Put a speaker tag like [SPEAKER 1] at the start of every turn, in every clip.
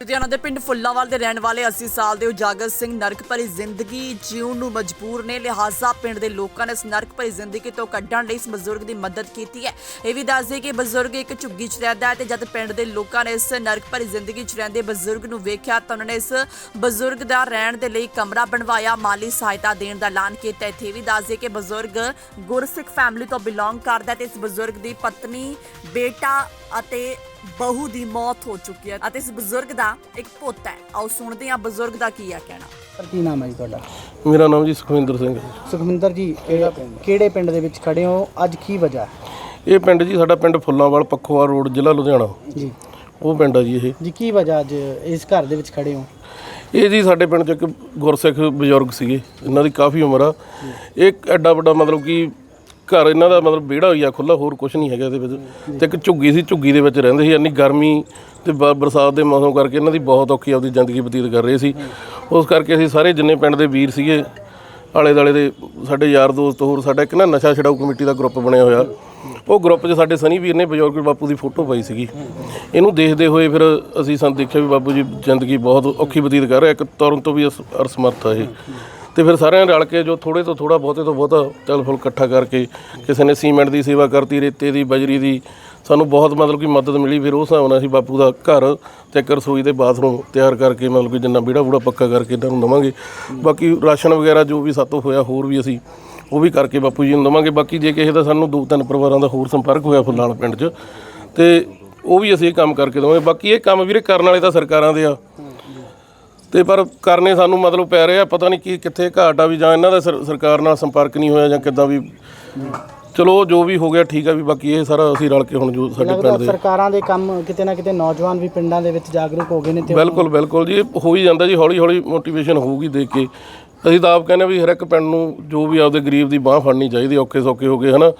[SPEAKER 1] ਲੁਧਿਆਣਾ ਦੇ ਪਿੰਡ ਫੁੱਲਾਵਾਲ ਦੇ ਰਹਿਣ ਵਾਲੇ 80 ਸਾਲ ਦੇ ਉਜਾਗਰ ਸਿੰਘ ਨਰਕ ਭਰੀ ਜ਼ਿੰਦਗੀ ਜਿਉਣ ਨੂੰ ਮਜਬੂਰ ਨੇ। ਲਿਹਾਜ਼ਾ ਪਿੰਡ ਦੇ ਲੋਕਾਂ ਨੇ ਇਸ ਨਰਕ ਭਰੀ ਜ਼ਿੰਦਗੀ ਤੋਂ ਕੱਢਣ ਲਈ ਇਸ ਬਜ਼ੁਰਗ ਦੀ ਮਦਦ ਕੀਤੀ ਹੈ। ਇਹ ਵੀ ਦੱਸਦੇ ਕਿ ਬਜ਼ੁਰਗ ਇੱਕ ਝੁੱਗੀ 'ਚ ਰਹਿੰਦਾ ਹੈ ਤੇ ਜਦ ਪਿੰਡ ਦੇ ਲੋਕਾਂ ਨੇ ਇਸ ਨਰਕ ਭਰੀ ਜ਼ਿੰਦਗੀ 'ਚ ਰਹਿੰਦੇ ਬਜ਼ੁਰਗ ਨੂੰ ਵੇਖਿਆ ਤਾਂ ਉਹਨਾਂ ਨੇ ਇਸ ਬਜ਼ੁਰਗ ਦਾ ਰਹਿਣ ਦੇ ਲਈ ਕਮਰਾ ਬਣਵਾਇਆ, ਮਾਲੀ ਸਹਾਇਤਾ ਦੇਣ ਦਾ ਐਲਾਨ ਕੀਤਾ। ਇੱਥੇ ਇਹ ਵੀ ਦੱਸਦੇ ਕਿ ਬਜ਼ੁਰਗ ਗੁਰਸਿੱਖ ਫੈਮਿਲੀ ਤੋਂ ਬਿਲੋਂਗ ਕਰਦਾ ਹੈ ਤੇ ਇਸ ਬਜ਼ੁਰਗ ਦੀ ਪਤਨੀ, ਬੇਟਾ ਅਤੇ ਬਹੂ ਦੀ ਮੌਤ ਹੋ ਚੁੱਕੀ ਹੈ ਅਤੇ ਇਸ ਬਜ਼ੁਰਗ ਦਾ ਇੱਕ ਪੁੱਤ ਹੈ। ਆਓ ਸੁਣਦੇ ਹਾਂ ਬਜ਼ੁਰਗ ਦਾ ਕੀ ਹੈ ਕਹਿਣਾ।
[SPEAKER 2] ਸਰ ਕੀ ਨਾਮ ਹੈ ਜੀ ਤੁਹਾਡਾ?
[SPEAKER 3] ਮੇਰਾ ਨਾਮ ਜੀ ਸੁਖਵਿੰਦਰ ਸਿੰਘ ਹੈ।
[SPEAKER 2] ਸੁਖਮਿੰਦਰ ਜੀ ਇਹ ਕਿਹੜੇ ਪਿੰਡ ਦੇ ਵਿੱਚ ਖੜੇ ਹੋ? ਅੱਜ ਕੀ ਵਜ੍ਹਾ ਹੈ?
[SPEAKER 3] ਇਹ ਪਿੰਡ ਜੀ ਸਾਡਾ ਪਿੰਡ ਫੁੱਲਾਂਵਾਲ ਪੱਖੋਵਾਲ ਰੋਡ ਜ਼ਿਲ੍ਹਾ ਲੁਧਿਆਣਾ।
[SPEAKER 2] ਜੀ।
[SPEAKER 3] ਉਹ ਪਿੰਡ ਆ ਜੀ ਇਹ।
[SPEAKER 2] ਜੀ ਕੀ ਵਜ੍ਹਾ ਅੱਜ ਇਸ ਘਰ ਦੇ ਵਿੱਚ ਖੜੇ ਹੋ?
[SPEAKER 3] ਇਹ ਜੀ ਸਾਡੇ ਪਿੰਡ 'ਚ ਇੱਕ ਗੁਰਸਿੱਖ ਬਜ਼ੁਰਗ ਸੀਗੇ। ਇਹਨਾਂ ਦੀ ਕਾਫੀ ਉਮਰ ਆ। ਇਹ ਐਡਾ ਵੱਡਾ ਮਤਲਬ ਕਿ ਘਰ ਇਹਨਾਂ ਦਾ ਮਤਲਬ ਵਿਹੜਾ ਹੋਈ ਆ ਖੁੱਲਾ ਹੋਰ ਕੁਝ ਨਹੀਂ ਹੈਗਾ ਇਹਦੇ ਵਿੱਚ। ਤੇ ਇੱਕ ਝੁੱਗੀ ਸੀ, ਝੁੱਗੀ ਦੇ ਵਿੱਚ ਰਹਿੰਦੇ ਸੀ, ਇੰਨੀ ਗਰਮੀ ਤੇ ਬ- ਬਰਸਾਤ ਦੇ ਮੌਸਮ ਕਰਕੇ ਇਹਨਾਂ ਦੀ ਬਹੁਤ ਔਖੀ ਆਪਦੀ ਜ਼ਿੰਦਗੀ ਬਤੀਤ ਕਰ ਰਹੇ ਸੀ। ਉਸ ਕਰਕੇ ਅਸੀਂ ਸਾਰੇ ਜਿੰਨੇ ਪਿੰਡ ਦੇ ਵੀਰ ਸੀਗੇ ਆਲੇ ਦਾਲੇ ਦੇ ਸਾਡੇ ਯਾਰ ਦੋਸਤ ਹੋਰ, ਸਾਡਾ ਇੱਕ ਨਾ ਨਸ਼ਾ ਛਡਾਊ ਕਮੇਟੀ ਦਾ ਗਰੁੱਪ ਬਣਿਆ ਹੋਇਆ। ਉਹ ਗਰੁੱਪ 'ਚ ਸਾਡੇ ਸਨੀ ਵੀਰ ਨੇ ਬਜ਼ੁਰਗ ਬਾਪੂ ਦੀ ਫੋਟੋ ਪਾਈ ਸੀਗੀ। ਇਹਨੂੰ ਦੇਖਦੇ ਹੋਏ ਫਿਰ ਅਸੀਂ ਸਾਨੂੰ ਦੇਖਿਆ ਵੀ ਬਾਪੂ ਜੀ ਜ਼ਿੰਦਗੀ ਬਹੁਤ ਔਖੀ ਬਤੀਤ ਕਰ ਰਿਹਾ, ਇੱਕ ਤੁਰਨ ਤੋਂ ਵੀ ਅਸ- ਅਸਮਰਥ ਆ ਇਹ। ਤੇ ਫਿਰ ਸਾਰਿਆਂ ਨੇ ਰਲ ਕੇ ਜੋ ਥੋੜੇ ਤੋਂ ਥੋੜਾ ਬਹੁਤੇ ਤੋਂ ਬਹੁਤਾ ਚੱਲ ਫੁੱਲ ਇਕੱਠਾ ਕਰਕੇ ਕਿਸੇ ਨੇ ਸੀਮੈਂਟ ਦੀ ਸੇਵਾ ਕਰਤੀ, ਰੇਤੇ ਦੀ, ਬਜਰੀ ਦੀ, ਸਾਨੂੰ ਬਹੁਤ ਮਤਲਬ ਕਿ ਮਦਦ ਮਿਲੀ। ਫਿਰ ਉਸ ਹਿਸਾਬ ਨਾਲ ਅਸੀਂ ਬਾਪੂ ਦਾ ਘਰ ਤੇ ਇੱਕ ਰਸੋਈ ਤੇ ਬਾਥਰੂਮ ਤਿਆਰ ਕਰਕੇ ਮਤਲਬ ਕਿ ਜਿੰਨਾ ਵਿਹੜਾ ਬੂੜਾ ਪੱਕਾ ਕਰਕੇ ਇਹਨਾਂ ਨੂੰ ਦਵਾਂਗੇ। ਬਾਕੀ ਰਾਸ਼ਨ ਵਗੈਰਾ ਜੋ ਵੀ ਸਾਤੋਂ ਹੋਇਆ, ਹੋਰ ਵੀ ਅਸੀਂ ਉਹ ਵੀ ਕਰਕੇ ਬਾਪੂ ਜੀ ਨੂੰ ਦਵਾਂਗੇ। ਬਾਕੀ ਜੇ ਕਿਸੇ ਦਾ ਸਾਨੂੰ ਦੋ ਤਿੰਨ ਪਰਿਵਾਰਾਂ ਦਾ ਹੋਰ ਸੰਪਰਕ ਹੋਇਆ ਫੁੱਲਾਲ ਪਿੰਡ 'ਚ, ਤੇ ਉਹ ਵੀ ਅਸੀਂ ਇਹ ਕੰਮ ਕਰਕੇ ਦਵਾਂਗੇ। ਬਾਕੀ ਇਹ ਕੰਮ ਵੀਰੇ ਕਰਨ ਵਾਲੇ ਤਾਂ ਸਰਕਾਰਾਂ ਦੇ ਆ। ਤੇ ਪਰ ਕਰਨੇ ਸਾਨੂੰ ਮਤਲਬ ਪੈ ਰਿਹਾ ਪਤਾ ਨਹੀਂ ਕੀ ਕਿੱਥੇ ਘਾਟ ਆ ਵੀ ਜਾਂ ਇਹਨਾਂ ਦਾ ਸਰ- ਸਰਕਾਰ ਨਾਲ ਸੰਪਰਕ ਨਹੀਂ ਹੋਇਆ ਜਾਂ ਕਿੱਦਾਂ ਵੀ। ਚਲੋ ਜੋ ਵੀ ਹੋ ਗਿਆ ਠੀਕ ਆ ਵੀ ਬਾਕੀ ਇਹ ਸਾਰਾ ਅਸੀਂ ਰਲ ਕੇ ਹੁਣ ਜੋ ਸਾਡੇ
[SPEAKER 2] ਲੱਗਦਾ
[SPEAKER 3] ਪਿੰਡ ਦੇ
[SPEAKER 2] ਸਰਕਾਰਾਂ ਦੇ ਕੰਮ ਕਿਤੇ ਨਾ ਕਿਤੇ ਨੌਜਵਾਨ ਵੀ ਪਿੰਡਾਂ ਦੇ ਵਿੱਚ ਜਾਗਰੂਕ ਹੋ ਗਏ ਨੇ ਤੇ
[SPEAKER 3] ਬਿਲਕੁਲ ਬਿਲਕੁਲ ਜੀ ਇਹ ਹੋ ਹੀ ਜਾਂਦਾ ਜੀ ਹੌਲੀ ਹੌਲੀ ਮੋਟੀਵੇਸ਼ਨ ਹੋਊਗੀ ਦੇਖ ਕੇ। ਅਸੀਂ ਤਾਂ ਆਪ ਕਹਿੰਦੇ ਵੀ ਹਰ ਇੱਕ ਪਿੰਡ ਨੂੰ ਜੋ ਵੀ ਆਪਦੇ ਗਰੀਬ ਦੀ ਬਾਹ ਫੜਨੀ ਚਾਹੀਦੀ ਔਖੇ ਸੌਖੇ ਹੋ ਗਏ ਹਨਾ?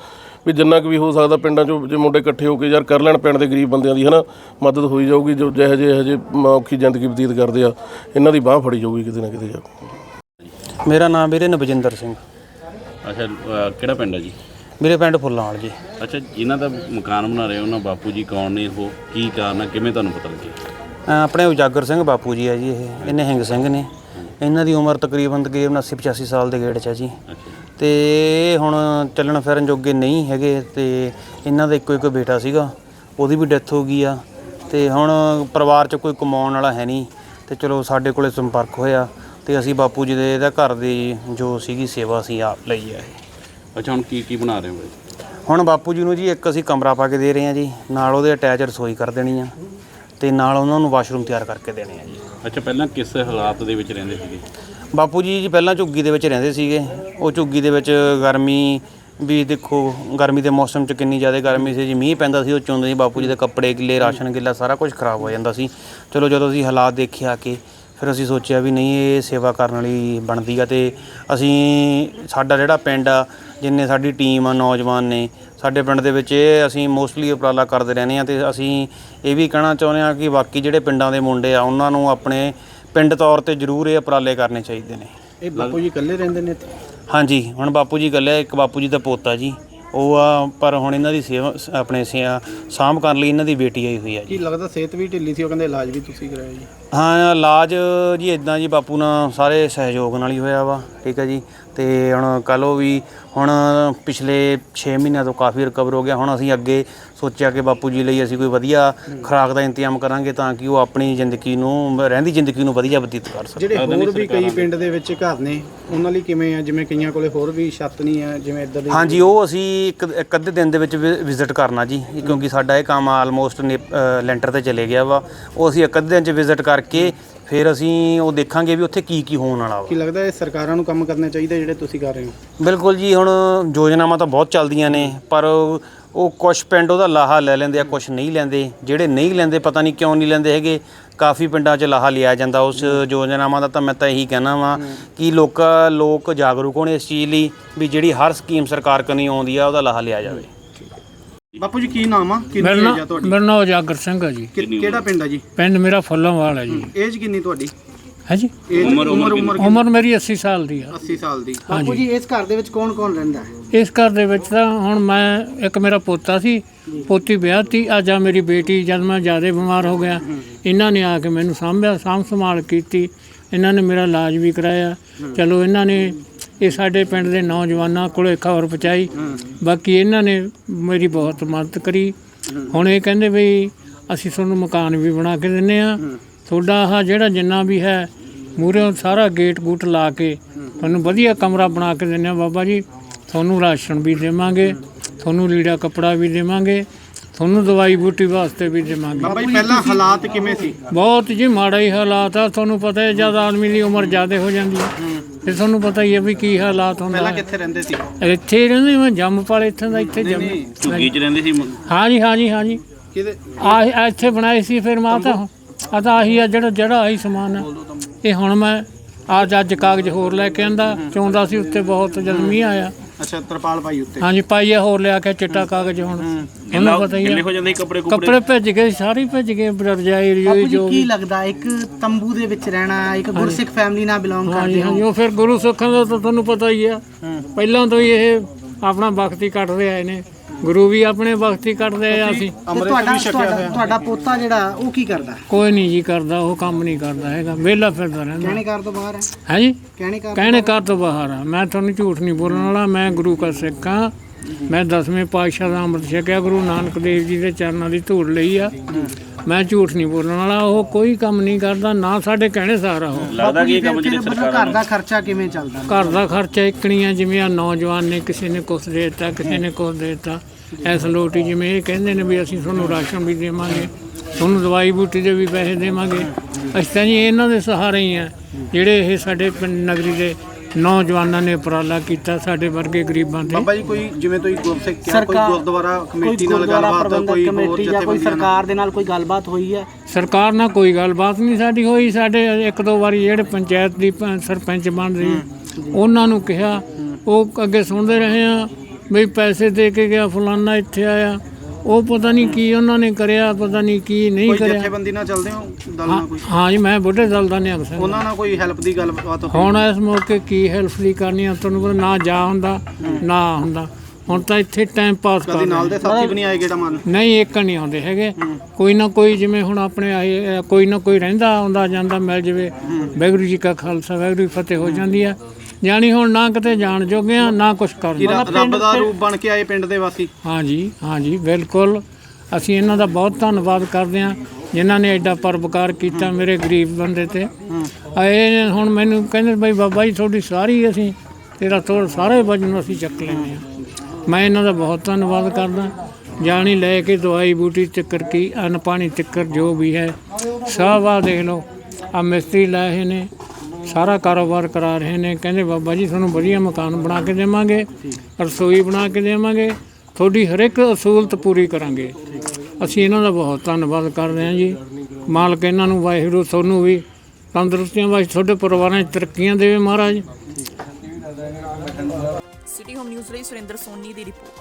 [SPEAKER 3] ਵੀ ਜਿੰਨਾ ਕੁ ਵੀ ਹੋ ਸਕਦਾ ਪਿੰਡਾਂ 'ਚੋਂ ਜੇ ਮੁੰਡੇ ਇਕੱਠੇ ਹੋ ਕੇ ਯਾਰ ਕਰ ਲੈਣ ਪਿੰਡ ਦੇ ਗਰੀਬ ਬੰਦਿਆਂ ਦੀ ਹਨਾ? ਮਦਦ ਹੋਈ ਜਾਊਗੀ ਜੋ ਜਿਹੋ ਜਿਹੇ ਇਹੋ ਜਿਹੇ ਮ- ਔਖੀ ਜ਼ਿੰਦਗੀ ਬਤੀਤ ਕਰਦੇ ਆ ਇਹਨਾਂ ਦੀ ਬਾਹ ਫੜੀ ਜਾਊਗੀ ਕਿਤੇ ਨਾ ਕਿਤੇ ਜਾ ਕੇ।
[SPEAKER 4] ਮੇਰਾ ਨਾਮ ਵੀਰੇ ਨਵਜਿੰਦਰ ਸਿੰਘ।
[SPEAKER 5] ਅੱਛਾ ਅਹ ਕਿਹੜਾ ਪਿੰਡ ਹੈ ਜੀ?
[SPEAKER 4] ਮੇਰੇ ਪਿੰਡ ਫੁੱਲਾਂਵਾਲ ਜੀ।
[SPEAKER 5] ਅੱਛਾ ਜਿਨ੍ਹਾਂ ਦਾ ਮਕਾਨ ਬਣਾ ਰਹੇ ਹੋ ਉਹਨਾਂ ਬਾਪੂ ਜੀ ਕੌਣ ਨੇ? ਉਹ ਕੀ ਕਾਰਨ ਹੈ ਕਿਵੇਂ ਤੁਹਾਨੂੰ ਪਤਾ ਲੱਗਿਆ?
[SPEAKER 4] ਅਹ ਆਪਣੇ ਉਜਾਗਰ ਸਿੰਘ ਬਾਪੂ ਜੀ ਆ ਜੀ ਇਹ। ਇਹਨੇ ਹਿੰਗ ਸਿੰਘ ਨੇ। ਇਹਨਾਂ ਦੀ ਉਮਰ ਤਕਰੀਬਨ ਤਕਰੀਬਨ 80 85 ਸਾਲ ਦੇ ਗੇੜ 'ਚ ਆ ਜੀ।
[SPEAKER 5] ਅੱਛਾ।
[SPEAKER 4] ਤੇ ਇਹ ਹੁਣ ਚੱਲਣ ਫਿਰਨ ਜੋਗੇ ਨਹੀਂ ਹੈਗੇ ਤੇ ਇਹਨਾਂ ਦਾ ਇੱਕੋ ਇੱਕ ਬੇਟਾ ਸੀਗਾ ਉਹਦੀ ਵੀ ਡੈਥ ਹੋ ਗਈ ਆ। ਤੇ ਹੁਣ ਪਰਿਵਾਰ 'ਚ ਕੋਈ ਕਮਾਉਣ ਵਾਲਾ ਹੈ ਨਹੀਂ ਤੇ ਚਲੋ ਸਾਡੇ ਕੋਲੇ ਸੰਪਰਕ ਹੋਇਆ ਤੇ ਅਸੀਂ ਬਾਪੂ ਜੀ ਦੇ ਇਹਦਾ ਘਰ ਦੀ ਜੋ ਸੀਗੀ ਸੇਵਾ ਅਸੀਂ ਆਪ ਲਈ ਆ ਇਹ।
[SPEAKER 5] ਅੱਛਾ ਹੁਣ ਕੀ ਕੀ ਬਣਾ ਰਹੇ ਹੋ ਬਾਈ?
[SPEAKER 4] ਹੁਣ ਬਾਪੂ ਜੀ ਨੂੰ ਜੀ ਇੱਕ ਅਸੀਂ ਕਮਰਾ ਪਾ ਕੇ ਦੇ ਰਹੇ ਹਾਂ ਜੀ ਨਾਲ ਉਹਦੇ ਅਟੈਚ ਰਸੋਈ ਕਰ ਦੇਣੀ ਆ ਤੇ ਨਾਲ ਉਹਨਾਂ ਨੂੰ ਵਾਸ਼ਰੂਮ ਤਿਆਰ ਕਰਕੇ ਦੇਣੇ ਆ ਜੀ।
[SPEAKER 5] ਅੱਛਾ ਪਹਿਲਾਂ ਕਿਸ ਹਾਲਾਤ ਦੇ ਵਿੱਚ ਰਹਿੰਦੇ ਸੀਗੇ?
[SPEAKER 4] ਬਾਪੂ ਜੀ ਜੀ ਪਹਿਲਾਂ ਝੁੱਗੀ ਦੇ ਵਿੱਚ ਰਹਿੰਦੇ ਸੀਗੇ। ਉਹ ਝੁੱਗੀ ਦੇ ਵਿੱਚ ਗਰਮੀ ਵੀ ਦੇਖੋ, ਗਰਮੀ ਦੇ ਮੌਸਮ 'ਚ ਕਿੰਨੀ ਜ਼ਿਆਦਾ ਗਰਮੀ ਸੀ, ਜੀ ਮੀਂਹ ਪੈਂਦਾ ਸੀ, ਉਹ ਚੋਂਦੇ ਸੀ। ਬਾਪੂ ਜੀ ਦੇ ਕੱਪੜੇ ਗਿੱਲੇ, ਰਾਸ਼ਨ ਗਿੱਲਾ ਸਾਰਾ ਕੁਝ ਖਰਾਬ ਹੋ ਜਾਂਦਾ ਸੀ। ਚਲੋ ਜਦੋਂ ਅਸੀਂ ਹਾਲਾਤ ਦੇਖੇ ਆ ਕੇ, ਫਿਰ ਅਸੀਂ ਸੋਚਿਆ ਵੀ ਨਹੀਂ, ਇਹ ਸੇਵਾ ਕਰਨ ਵਾਲੀ ਬਣਦੀ ਆ ਤੇ ਅਸੀਂ ਸਾਡਾ ਜਿਹੜਾ ਪਿੰਡ ਆ, ਜਿੰਨੇ ਸਾਡੀ ਟੀਮ ਆ, ਨੌਜਵਾਨ ਨੇ, ਸਾਡੇ ਪਿੰਡ ਦੇ ਵਿੱਚ ਇਹ ਅਸੀਂ ਮੋਸਟਲੀ ਉਪਰਾਲਾ ਕਰਦੇ ਰਹਿੰਦੇ ਆ ਤੇ ਅਸੀਂ ਇਹ ਵੀ ਕਹਿਣਾ ਚਾਹੁੰਦੇ ਆ ਕਿ ਬਾਕੀ ਜਿਹੜੇ ਪਿੰਡਾਂ ਦੇ ਮੁੰਡੇ ਆ, ਉਹਨਾਂ ਨੂੰ ਆਪਣੇ ਪਿੰਡ ਤੌਰ ਤੇ ਜ਼ਰੂਰ ਇਹ ਉਪਰਾਲੇ ਕਰਨੇ ਚਾਹੀਦੇ ਨੇ।
[SPEAKER 2] ਇਹ ਬਾਪੂ ਜੀ ਇਕੱਲੇ ਰਹਿੰਦੇ ਨੇ ਇੱਥੇ?
[SPEAKER 4] ਹਾਂਜੀ ਹੁਣ ਬਾਪੂ ਜੀ ਗੱਲੇ ਇੱਕ ਬਾਪੂ ਜੀ ਦਾ ਪੋਤਾ ਜੀ। ਉਹ ਆ ਪਰ ਹੁਣ ਇਹਨਾਂ ਦੀ ਸੇਵਾ ਆਪਣੇ ਸੇ- ਸਾਂਭ ਕਰਨ ਲਈ ਇਹਨਾਂ ਦੀ ਬੇਟੀ ਆਈ ਹੋਈ ਆ ਜੀ।
[SPEAKER 2] ਕੀ ਲੱਗਦਾ ਸਿਹਤ ਵੀ ਢਿੱਲੀ ਸੀ ਉਹ ਕਹਿੰਦੇ ਇਲਾਜ ਵੀ ਤੁਸੀਂ ਕਰਾਇਆ ਜੀ।
[SPEAKER 4] ਹਾਂ ਇਲਾਜ ਜੀ ਇਦਾਂ ਜੀ ਬਾਪੂ ਨਾਲ ਸਾਰੇ ਸਹਿਯੋਗ ਨਾਲ ਹੀ ਹੋਇਆ ਵਾ ਠੀਕ ਹੈ ਜੀ। ਤੇ ਹੁਣ ਕੱਲ ਉਹ ਵੀ ਹੁਣ ਪਿਛਲੇ 6 ਮਹੀਨਿਆਂ ਤੋਂ ਕਾਫੀ ਰਿਕਵਰ ਹੋ ਗਿਆ ਹੁਣ ਅਸੀਂ ਅੱਗੇ ਸੋਚਿਆ ਕਿ ਬਾਪੂ ਜੀ ਲਈ ਅਸੀਂ ਕੋਈ ਵਧੀਆ ਖੁਰਾਕ ਦਾ ਇੰਤਜ਼ਾਮ ਕਰਾਂਗੇ ਤਾਂ ਕਿ ਉਹ ਆਪਣੀ ਜ਼ਿੰਦਗੀ ਨੂੰ ਰਹਿੰਦੀ ਜ਼ਿੰਦਗੀ ਨੂੰ ਵਧੀਆ ਬਤੀਤ ਕਰ ਸਕਣ।
[SPEAKER 2] ਜਿਹੜੇ ਹੋਰ ਵੀ ਕਈ ਪਿੰਡ ਦੇ ਵਿੱਚ ਘਰ ਨੇ ਉਹਨਾਂ ਲਈ ਕਿਵੇਂ ਆ? ਜਿਵੇਂ ਕਈਆਂ ਕੋਲੇ ਹੋਰ ਵੀ ਛੱਤ ਨਹੀਂ ਆ ਜਿਵੇਂ ਇੱਧਰ ਦੇ
[SPEAKER 4] ਹਾਂਜੀ ਉਹ ਅਸੀਂ ਇੱਕ ਇੱਕ ਅੱਧੇ ਦਿਨ ਦੇ ਵਿੱਚ ਵਿਜ਼ਿਟ ਕਰਨਾ ਜੀ ਕਿਉਂਕਿ ਸਾਡਾ ਇਹ ਕੰਮ ਆਲਮੋਸਟ ਲੈਂਟਰ ਤੇ ਚਲੇ ਗਿਆ ਵਾ। ਉਹ ਅਸੀਂ ਇੱਕ ਅੱਧੇ ਦਿਨ ਚ ਵਿਜ਼ਿਟ ਕਰਕੇ ਫਿਰ ਅਸੀਂ ਉਹ ਦੇਖਾਂਗੇ ਵੀ ਉੱਥੇ ਕੀ ਕੀ ਹੋਣ ਵਾਲਾ ਵਾ।
[SPEAKER 2] ਕੀ ਲੱਗਦਾ ਇਹ ਸਰਕਾਰਾਂ ਨੂੰ ਕੰਮ ਕਰਨੇ ਚਾਹੀਦੇ ਜਿਹੜੇ ਤੁਸੀਂ ਕਰ ਰਹੇ ਹੋ?
[SPEAKER 4] ਬਿਲਕੁਲ ਜੀ ਹੁਣ ਯੋਜਨਾਵਾਂ ਤਾਂ ਬਹੁਤ ਚੱਲਦੀਆਂ ਨੇ ਪਰ ਉਹ ਕੁਝ ਪਿੰਡ ਉਹਦਾ ਲਾਹਾ ਲੈ ਲੈਂਦੇ ਆ ਕੁਝ ਨਹੀਂ ਲੈਂਦੇ। ਜਿਹੜੇ ਨਹੀਂ ਲੈਂਦੇ ਪਤਾ ਨਹੀਂ ਕਿਉਂ ਨਹੀਂ ਲੈਂਦੇ ਹੈਗੇ। ਕਾਫੀ ਪਿੰਡਾਂ 'ਚ ਲਾਹਾ ਲਿਆ ਜਾਂਦਾ। ਉਸ ਯੋਜਨਾਵਾਂ ਦਾ ਤਾਂ ਮੈਂ ਤਾਂ ਇਹੀ ਕਹਿਣਾ ਵਾਂ ਕਿ ਲੋਕ ਲੋਕ ਜਾਗਰੂਕ ਹੋਣ ਇਸ ਚੀਜ਼ ਲਈ ਵੀ ਜਿਹੜੀ ਹਰ ਸਕੀਮ ਸਰਕਾਰ ਕਨੀ ਆਉਂਦੀ ਆ ਉਹਦਾ ਲਾਹਾ ਲਿਆ ਜਾਵੇ।
[SPEAKER 2] ਬਾਪੂ ਜੀ ਕੀ ਨਾਮ ਆ? ਕਿੰਨੀ
[SPEAKER 6] ਮੇਰਾ
[SPEAKER 2] ਏਜ ਆ
[SPEAKER 6] ਨਾਮ
[SPEAKER 2] ਤੁਹਾਡੀ?
[SPEAKER 6] ਮੇਰਾ ਨਾਮ ਉਜਾਗਰ ਸਿੰਘ ਹੈ ਜੀ।
[SPEAKER 2] ਕਿਹੜਾ ਪਿੰਡ ਆ ਜੀ?
[SPEAKER 6] ਪਿੰਡ ਮੇਰਾ ਫੁੱਲੋਂਵਾਲ ਹੈ ਜੀ।
[SPEAKER 2] ਏਜ ਕਿੰਨੀ ਤੁਹਾਡੀ?
[SPEAKER 6] ਹੈ ਜੀ
[SPEAKER 2] ਉਮਰ ਉਮਰ ਉਮਰ
[SPEAKER 6] ਉਮਰ ਮੇਰੀ 80 ਸਾਲ ਦੀ ਆ।
[SPEAKER 2] 80 ਸਾਲ ਦੀ।
[SPEAKER 7] ਬਾਪੂ ਜੀ ਇਸ ਘਰ ਦੇ ਵਿੱਚ ਕੌਣ ਕੌਣ ਰਹਿੰਦਾ ਹੈ?
[SPEAKER 6] ਇਸ ਘਰ ਦੇ ਵਿੱਚ ਤਾਂ ਹੁਣ ਮੈਂ ਇੱਕ ਮੇਰਾ ਪੋਤਾ ਸੀ ਪੋਤੀ ਵਿਆਹਤੀ ਅੱਜ ਆ ਮੇਰੀ ਬੇਟੀ ਜਦ ਮੈਂ ਜ਼ਿਆਦਾ ਬਿਮਾਰ ਹੋ ਗਿਆ। ਇਹਨਾਂ ਨੇ ਆ ਕੇ ਮੈਨੂੰ ਸਾਂਭਿਆ ਸਾਂਭ ਸੰਭਾਲ ਕੀਤੀ। ਇਹਨਾਂ ਨੇ ਮੇਰਾ ਇਲਾਜ ਵੀ ਕਰਾਇਆ। ਚਲੋ ਇਹਨਾਂ ਨੇ ਇਹ ਸਾਡੇ ਪਿੰਡ ਦੇ ਨੌਜਵਾਨਾਂ ਕੋਲੇ ਖਬਰ ਪਹੁੰਚਾਈ। ਬਾਕੀ ਇਹਨਾਂ ਨੇ ਮੇਰੀ ਬਹੁਤ ਮਦਦ ਕਰੀ। ਹੁਣ ਇਹ ਕਹਿੰਦੇ ਵੀ ਅਸੀਂ ਤੁਹਾਨੂੰ ਮਕਾਨ ਵੀ ਬਣਾ ਕੇ ਦਿੰਨੇ ਆ ਤੁਹਾਡਾ ਆਹ ਜਿਹੜਾ ਜਿੰਨਾ ਵੀ ਹੈ ਮੂਹਰੇ ਸਾਰਾ ਗੇਟ ਗੂਟ ਲਾ ਕੇ ਤੁਹਾਨੂੰ ਵਧੀਆ ਕਮਰਾ ਬਣਾ ਕੇ ਦਿੰਨੇ ਆ ਬਾਬਾ ਜੀ। ਤੁਹਾਨੂੰ ਰਾਸ਼ਨ ਵੀ ਦੇਵਾਂਗੇ ਤੁਹਾਨੂੰ ਲੀੜਾ ਕੱਪੜਾ ਵੀ ਦੇਵਾਂਗੇ ਤੁਹਾਨੂੰ ਦਵਾਈ ਬੂਟੀ ਵਾਸਤੇ ਵੀ ਦੇਵਾਂਗੇ।
[SPEAKER 2] ਬਾਬਾ ਜੀ ਪਹਿਲਾਂ ਹਾਲਾਤ ਕਿਵੇਂ ਸੀ?
[SPEAKER 6] ਬਹੁਤ ਜੀ ਮਾੜਾ ਹੀ ਹਾਲਾਤ ਆ ਤੁਹਾਨੂੰ ਪਤਾ ਹੈ ਜਦ ਆਦਮੀ ਦੀ ਉਮਰ ਜ਼ਿਆਦਾ ਹੋ ਜਾਂਦੀ ਹੈ। ਤੇ ਤੁਹਾਨੂੰ ਪਤਾ ਹੀ ਹੈ ਵੀ ਕੀ ਹਾਲਾਤ ਹੁੰਦਾ
[SPEAKER 2] ਪਹਿਲਾਂ
[SPEAKER 6] ਹੈ।
[SPEAKER 2] ਕਿੱਥੇ ਰਹਿੰਦੇ ਸੀ?
[SPEAKER 6] ਇੱਥੇ ਹੀ ਰਹਿੰਦੇ ਮੈਂ ਜੰਮਪਲ ਇੱਥੇ ਦਾ ਇੱਥੇ ਜੰਮ
[SPEAKER 5] ਝੁੱਗੀ 'ਚ ਰਹਿੰਦੇ ਸੀ ਮ-
[SPEAKER 6] ਹਾਂਜੀ ਹਾਂਜੀ ਹਾਂਜੀ।
[SPEAKER 2] ਕਿਹਦੇ?
[SPEAKER 6] ਆ ਇੱਥੇ ਬਣਾਈ ਸੀ ਫਿਰ ਮਾਤਾ ਆ ਤਾਂ ਆਹੀ ਆ ਜਿਹੜਾ ਜਿਹੜਾ ਆਹੀ ਸਮਾਨ ਹੈ ਇਹ ਹੁਣ ਮੈਂ ਅੱਜ ਅੱਜ ਕਾਗਜ਼ ਹੋਰ ਲੈ ਕੇ ਆਂਦਾ। ਚਾਹੁੰਦਾ ਸੀ ਉੱਤੇ ਬਹੁਤ ਜਦ ਮੀਂਹ ਆਇਆ।
[SPEAKER 2] ਅੱਛਾ ਤਰਪਾਲ ਪਾਈ ਉੱਤੇ।
[SPEAKER 6] ਹਾਂਜੀ ਪਾਈਏ ਹੋਰ ਲਿਆ ਕੇ ਚਿੱਟਾ ਕਾਗਜ਼ ਹੁਣ। ਤੁਹਾਨੂੰ ਪਤਾ ਹੀ
[SPEAKER 5] ਜਾਂਦੇ ਸੀ ਕੱਪੜੇ? ਕੁਪੜੇ
[SPEAKER 6] ਭਿੱਜ ਗਏ ਸਾਰੇ ਭਿੱਜ ਗਏ ਰਜਾਈ ਰਜੂਈ
[SPEAKER 7] ਜੀ ਕੀ ਲੱਗਦਾ? ਇੱਕ ਤੰਬੂ ਦੇ ਵਿੱਚ ਰਹਿਣਾ ਇੱਕ ਗੁਰਸਿੱਖ ਫੈਮਿਲੀ ਨਾਲ ਬਿਲੋਂਗ
[SPEAKER 6] ਹਾਂਜੀ
[SPEAKER 7] ਕਰਦੇ
[SPEAKER 6] ਹਾਂਜੀ
[SPEAKER 7] ਹੋ
[SPEAKER 6] ਉਹ ਫਿਰ ਗੁਰੂ ਸੁੱਖਾਂ ਦਾ ਤਾਂ ਤੁਹਾਨੂੰ ਪਤਾ ਹੀ ਆ। ਪਹਿਲਾਂ ਤੋਂ ਹੀ ਇਹ ਆਪਣਾ ਵਕਤ ਹੀ ਕੱਢਦੇ ਆਏ ਨੇ। ਗੁਰੂ ਵੀ ਆਪਣੇ ਵਕਤ ਹੀ ਕੱਢਦੇ ਆ ਅਸੀਂ।
[SPEAKER 7] ਤੇ ਤੁਹਾਡਾ ਪੋਤਾ ਜਿਹੜਾ ਉਹ ਕੀ ਕਰਦਾ?
[SPEAKER 6] ਕੋਈ ਨਹੀਂ ਜੀ ਕਰਦਾ ਉਹ ਕੰਮ ਨਹੀਂ ਕਰਦਾ ਹੈਗਾ। ਵਿਹਲਾ ਫਿਰਦਾ ਰਹਿੰਦਾ।
[SPEAKER 7] ਕਹਿਣੇ ਘਰ ਤੋਂ ਬਾਹਰ ਹੈ?
[SPEAKER 6] ਹੈ ਜੀ?
[SPEAKER 7] ਕਹਿਣੇ ਘਰ
[SPEAKER 6] ਕਹਿਣੇ ਘਰ ਤੋਂ ਬਾਹਰ ਆ। ਮੈਂ ਤੁਹਾਨੂੰ ਝੂਠ ਨਹੀਂ ਬੋਲਣ ਵਾਲਾ ਮੈਂ ਗੁਰੂ ਕਾ ਸਿੱਖ ਹਾਂ। ਮੈਂ ਦਸਵੇਂ ਪਾਤਸ਼ਾਹ ਦਾ ਅੰਮ੍ਰਿਤ ਛਕਿਆ ਗੁਰੂ ਨਾਨਕ ਦੇਵ ਜੀ ਦੇ ਚਰਨਾਂ ਦੀ ਧੂੜ ਲਈ ਆ। ਮੈਂ ਝੂਠ ਨਹੀਂ ਬੋਲਣ ਵਾਲਾ ਉਹ ਕੋਈ ਕੰਮ ਨਹੀਂ ਕਰਦਾ ਨਾ ਸਾਡੇ ਕਹਿਣੇ ਸਾਰਾ ਉਹ।
[SPEAKER 5] ਲੱਗਦਾ ਕਿ ਇਹ ਕੰਮ ਜਿਹੜੇ ਸਰਕਾਰਾਂ
[SPEAKER 7] ਘਰ ਦਾ ਖਰਚਾ ਕਿਵੇਂ ਚੱਲਦਾ?
[SPEAKER 6] ਘਰ ਦਾ ਖਰਚਾ ਇਕਣੀ ਆ ਜਿਵੇਂ ਆ ਨੌਜਵਾਨ ਨੇ ਕਿਸੇ ਨੇ ਕੁਛ ਦੇ ਦਿੱਤਾ ਕਿਸੇ ਨੇ ਕੁਛ ਦੇ ਦਿੱਤਾ। ਐਸ ਲੋਟੀ ਜਿਵੇਂ ਇਹ ਕਹਿੰਦੇ ਨੇ ਵੀ ਅਸੀਂ ਤੁਹਾਨੂੰ ਰਾਸ਼ਨ ਵੀ ਦੇਵਾਂਗੇ ਤੁਹਾਨੂੰ ਦਵਾਈ ਬੂਟੀ ਦੇ ਵੀ ਪੈਸੇ ਦੇਵਾਂਗੇ। ਅਸੀਂ ਤਾਂ ਜੀ ਇਹਨਾਂ ਦੇ ਸਹਾਰੇ ਹੀ ਆ ਜਿਹੜੇ ਇਹ ਸਾਡੇ ਪਿੰਡ ਨਗਰੀ ਦੇ ਨੌਜਵਾਨਾਂ ਨੇ ਉਪਰਾਲਾ ਕੀਤਾ ਸਾਡੇ ਵਰਗੇ ਗਰੀਬਾਂ ਤੇ।
[SPEAKER 2] ਬਾਬਾ ਜੀ ਕੋਈ ਜਿਵੇਂ ਤੁਸੀਂ ਗੁਰਸਿੱਖ ਕਿਹਾ ਕੋਈ
[SPEAKER 7] ਸਰਕਾਰ-
[SPEAKER 2] ਗੁਰਦੁਆਰਾ ਕਮੇਟੀ ਨਾਲ
[SPEAKER 7] ਗੁਰਦੁਆਰਾ
[SPEAKER 2] ਗੱਲਬਾਤ
[SPEAKER 7] ਪ੍ਰਬੰਧਕ
[SPEAKER 2] ਕੋਈ ਹੋਰ
[SPEAKER 7] ਕਮੇਟੀ ਜਾਂ ਕੋਈ
[SPEAKER 2] ਜਥੇਬੰਦੀਆਂ ਨਾਲ?
[SPEAKER 7] ਸਰਕਾਰ ਦੇ ਨਾਲ ਕੋਈ ਗੱਲਬਾਤ ਹੋਈ ਹੈ?
[SPEAKER 6] ਸਰਕਾਰ ਨਾਲ ਕੋਈ ਗੱਲਬਾਤ ਨਹੀਂ ਸਾਡੀ ਹੋਈ। ਸਾਡੇ ਇੱਕ ਦੋ ਵਾਰੀ ਜਿਹੜੇ ਪੰਚਾਇਤ ਦੀ ਪ- ਸਰਪੰਚ ਬਣ ਰਹੀ ਉਹਨਾਂ ਨੂੰ ਕਿਹਾ। ਉਹ ਅੱਗੇ ਸੁਣਦੇ ਰਹੇ ਆ ਵੀ ਪੈਸੇ ਦੇ ਕੇ ਗਿਆ ਫਲਾਨਾ ਇੱਥੇ ਆਇਆ। ਉਹ ਪਤਾ ਨਹੀਂ ਕੀ ਉਹਨਾਂ ਨੇ ਕਰਿਆ ਪਤਾ ਨਹੀਂ ਕੀ ਨਹੀਂ
[SPEAKER 2] ਕੋਈ
[SPEAKER 6] ਕਰਿਆ।
[SPEAKER 2] ਜਥੇਬੰਦੀ ਨਾਲ ਚੱਲਦੇ ਹੋ? ਦਲ ਨਾਲ ਕੋਈ?
[SPEAKER 6] ਹਾਂ ਜੀ ਮੈਂ ਬੁੱਢੇ ਦਲ ਦਾ ਨਿਹੰਗ ਸਿੰਘ।
[SPEAKER 2] ਉਹਨਾਂ ਨਾਲ ਕੋਈ ਹੈਲਪ ਦੀ ਗੱਲਬਾਤ ਹੋਈ?
[SPEAKER 6] ਹੁਣ ਇਸ ਮੌਕੇ ਕੀ ਹੈਲਪ ਲਈ ਕਰਨੀ ਆ ਤੁਹਾਨੂੰ ਪਤਾ ਨਾ ਜਾ ਹੁੰਦਾ ਨਾ ਹੁੰਦਾ। ਹੁਣ ਤਾਂ ਇੱਥੇ ਟਾਈਮ ਪਾਸ ਕਰ
[SPEAKER 2] ਕਦੀ ਨਾਲ ਦੇ ਸਾਥੀ ਵੀ ਨਹੀਂ ਆਏ ਗੇੜਾ ਮਾਰਨ?
[SPEAKER 6] ਨਹੀਂ ਇੱਕ ਨਹੀਂ ਆਉਂਦੇ ਹੈਗੇ। ਕੋਈ ਨਾ ਕੋਈ ਜਿਵੇਂ ਹੁਣ ਆਪਣੇ ਆਏ ਅ, ਕੋਈ ਨਾ ਕੋਈ ਰਹਿੰਦਾ ਆਉਂਦਾ ਜਾਂਦਾ ਮਿਲ ਜਵੇ। ਵਾਹਿਗੁਰੂ ਜੀ ਕਾ ਖਾਲਸਾ ਵਾਹਿਗੁਰੂ ਜੀ ਕੀ ਫਤਿਹ ਹੋ। ਜਾਂਦੀ ਆ। ਜਾਣੀ ਹੁਣ ਨਾ ਕਿਤੇ ਜਾਣ ਜੋਗੇ ਆ ਨਾ ਕੁਝ
[SPEAKER 2] ਕਿ
[SPEAKER 6] ਕਰਨ
[SPEAKER 2] ਰੱਬ ਦਾ ਰੂਪ ਬਣ ਕੇ ਆਏ ਪਿੰਡ ਦੇ ਵਾਸੀ?
[SPEAKER 6] ਹਾਂਜੀ ਹਾਂਜੀ ਬਿਲਕੁਲ। ਅਸੀਂ ਇਹਨਾਂ ਦਾ ਬਹੁਤ ਧੰਨਵਾਦ ਕਰਦੇ ਹਾਂ ਜਿਨ੍ਹਾਂ ਨੇ ਐਡਾ ਪਰਉਪਕਾਰ ਕੀਤਾ ਮੇਰੇ ਗਰੀਬ ਬੰਦੇ ਤੇ। ਆਏ ਹੁਣ ਮੈਨੂੰ ਕਹਿੰਦੇ ਬਈ ਬਾਬਾ ਜੀ ਤੁਹਾਡੀ ਸਾਰੀ ਅਸੀਂ ਤੇਰਾ ਤੋੜ ਸਾਰੇ ਵਜਨ ਅਸੀਂ ਚੱਕ ਲੈਂਦੇ ਹਾਂ। ਮੈਂ ਇਹਨਾਂ ਦਾ ਬਹੁਤ ਧੰਨਵਾਦ ਕਰਦਾ ਜਾਣੀ ਲੈ ਕੇ ਦਵਾਈ ਬੂਟੀ ਚੱਕਰ ਕੀ ਅਨ ਪਾਣੀ ਚੱਕਰ ਜੋ ਵੀ ਹੈ ਸਭ ਆ ਦੇਖ ਲਓ। ਆ ਮਿਸਤਰੀ ਲਾਏ ਨੇ ਸਾਰਾ ਕਾਰੋਬਾਰ ਕਰਾ ਰਹੇ ਨੇ। ਕਹਿੰਦੇ, ਬਾਬਾ ਜੀ, ਤੁਹਾਨੂੰ ਵਧੀਆ ਮਕਾਨ ਬਣਾ ਕੇ ਦੇਵਾਂਗੇ, ਰਸੋਈ ਬਣਾ ਕੇ ਦੇਵਾਂਗੇ, ਤੁਹਾਡੀ ਹਰ ਇੱਕ ਅਸੂਲਤ ਪੂਰੀ ਕਰਾਂਗੇ। ਅਸੀਂ ਇਹਨਾਂ ਦਾ ਬਹੁਤ ਧੰਨਵਾਦ ਕਰਦੇ ਹਾਂ ਜੀ। ਮਾਲਕ ਇਹਨਾਂ ਨੂੰ, ਵਾਹਿਗੁਰੂ ਤੁਹਾਨੂੰ ਵੀ ਤੰਦਰੁਸਤੀਆਂ ਵਾਸਤੇ, ਤੁਹਾਡੇ ਪਰਿਵਾਰਾਂ 'ਚ ਤਰੱਕੀਆਂ ਦੇਵੇ ਮਹਾਰਾਜ।
[SPEAKER 1] ਸਿਟੀ ਹੋਮ ਨਿਊਜ਼ ਲਈ ਸੁਰਿੰਦਰ ਸੋਨੀ ਦੀ ਰਿਪੋਰਟ।